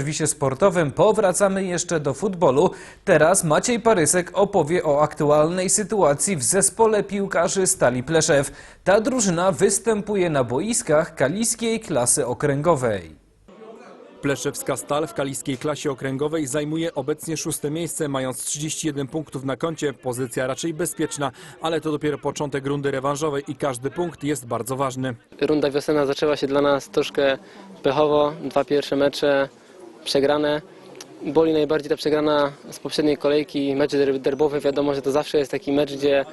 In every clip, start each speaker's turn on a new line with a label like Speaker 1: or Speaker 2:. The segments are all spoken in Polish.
Speaker 1: serwisie sportowym powracamy jeszcze do futbolu. Teraz Maciej Parysek opowie o aktualnej sytuacji w zespole piłkarzy Stali Pleszew. Ta drużyna występuje na boiskach kaliskiej klasy okręgowej.
Speaker 2: Pleszewska Stal w kaliskiej klasie okręgowej zajmuje obecnie szóste miejsce, mając 31 punktów na koncie. Pozycja raczej bezpieczna, ale to dopiero początek rundy rewanżowej i każdy punkt jest bardzo ważny.
Speaker 3: Runda wiosenna zaczęła się dla nas troszkę pechowo. Dwa pierwsze mecze przegrane. Boli najbardziej ta przegrana z poprzedniej kolejki, mecz der- derbowy. Wiadomo, że to zawsze jest taki mecz, gdzie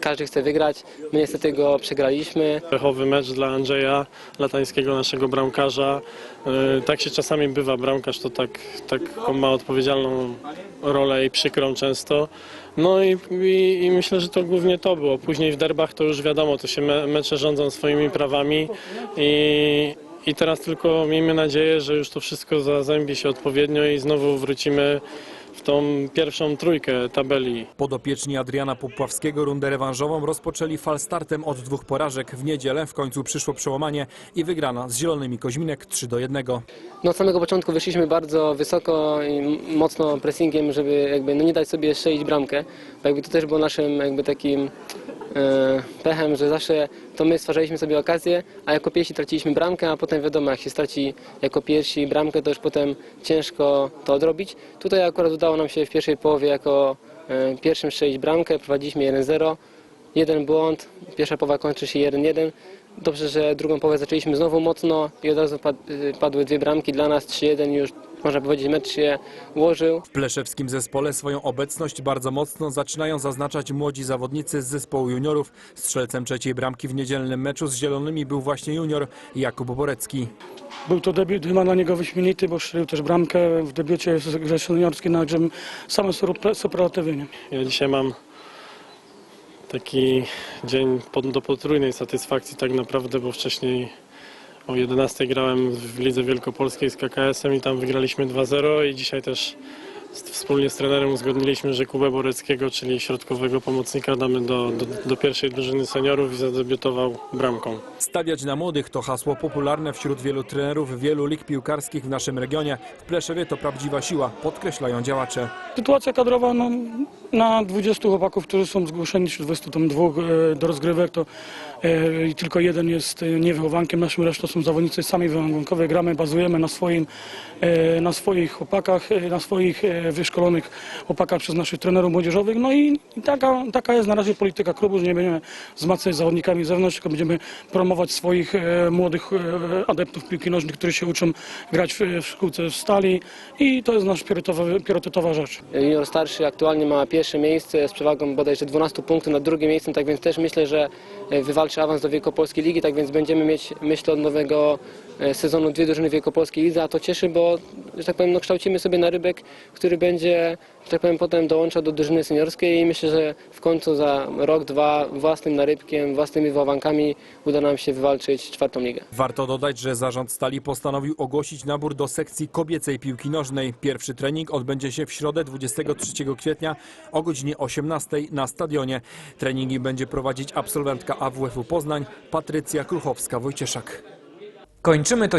Speaker 3: każdy chce wygrać. My niestety go przegraliśmy.
Speaker 4: pechowy mecz dla Andrzeja Latańskiego, naszego bramkarza. Yy, Tak się czasami bywa, bramkarz to tak, tak on ma odpowiedzialną rolę i przykrą często. No i, i, i myślę, że to głównie to było. Później w derbach to już wiadomo, to się me, mecze rządzą swoimi prawami i, i teraz tylko miejmy nadzieję, że już to wszystko zazębi się odpowiednio i znowu wrócimy w tą pierwszą trójkę tabeli.
Speaker 2: Podopieczni Adriana Popławskiego rundę rewanżową rozpoczęli falstartem od dwóch porażek. W niedzielę w końcu przyszło przełamanie i wygrana z Zielonymi Koźminek 3 do 1.
Speaker 3: No, od samego początku wyszliśmy bardzo wysoko i mocno pressingiem, żeby jakby no nie dać sobie strzelić bramkę. Bo jakby to też było naszym jakby takim pechem, że zawsze to my stwarzaliśmy sobie okazję, a jako pierwsi traciliśmy bramkę, a potem wiadomo, jak się straci jako pierwsi bramkę, to już potem ciężko to odrobić. Tutaj akurat udało nam się w pierwszej połowie jako e, pierwszym strzelić bramkę, prowadziliśmy 1-0. Jeden błąd, pierwsza połowa kończy się 1-1. Dobrze, że drugą połowę zaczęliśmy znowu mocno i od razu y, padły dwie bramki. Dla nas 3-1 już można powiedzieć mecz się ułożył.
Speaker 2: W pleszewskim zespole swoją obecność bardzo mocno zaczynają zaznaczać młodzi zawodnicy z zespołu juniorów. Strzelcem trzeciej bramki w niedzielnym meczu z Zielonymi był właśnie junior Jakub Borecki.
Speaker 5: Był to debiut chyba dla niego wyśmienity, bo strzelił też bramkę w debiucie w grze seniorskiej, także same super- superlatywy. Nie?
Speaker 4: Ja dzisiaj mam taki dzień do potrójnej satysfakcji tak naprawdę, bo wcześniej o 11 grałem w Lidze Wielkopolskiej z KKS-em i tam wygraliśmy 2-0 i dzisiaj też z- wspólnie z trenerem uzgodniliśmy, że Kubę Boreckiego, czyli środkowego pomocnika damy do, do, do pierwszej drużyny seniorów i zadebiutował bramką.
Speaker 2: Stawiać na młodych to hasło popularne wśród wielu trenerów wielu lig piłkarskich w naszym regionie. W Pleszewie to prawdziwa siła, podkreślają działacze.
Speaker 5: Sytuacja kadrowa no, na 20 chłopaków, którzy są zgłoszeni, czy 22 e, do rozgrywek, to e, i tylko jeden jest e, niewychowankiem, naszym resztą są zawodnicy sami wychowankowie. Gramy, bazujemy na, swoim, e, na swoich chłopakach, na swoich wyszkolonych chłopakach przez naszych trenerów młodzieżowych. No i, taka, taka jest na razie polityka klubu, że nie będziemy wzmacniać zawodnikami z zewnątrz, tylko będziemy promować swoich młodych adeptów piłki nożnej, którzy się uczą grać w, szkółce w stali i to jest nasza priorytetowa, priorytetowa rzecz.
Speaker 3: Junior starszy aktualnie ma pierwsze miejsce z przewagą bodajże 12 punktów nad drugim miejscem, tak więc też myślę, że wywalczy awans do Wielkopolskiej Ligi, tak więc będziemy mieć, myślę, od nowego e, sezonu dwie drużyny Wielkopolskiej Lidze, a to cieszy, bo, że tak powiem, no, kształcimy sobie narybek, który będzie, że tak powiem, potem dołączał do drużyny seniorskiej i myślę, że w końcu za rok, dwa własnym narybkiem, własnymi wychowankami uda nam się wywalczyć czwartą ligę.
Speaker 2: Warto dodać, że zarząd Stali postanowił ogłosić nabór do sekcji kobiecej piłki nożnej. Pierwszy trening odbędzie się w środę 23 kwietnia o godzinie 18 na stadionie. Treningi będzie prowadzić absolwentka AWF-u Poznań Patrycja Kruchowska-Wojcieszak.
Speaker 1: Kończymy to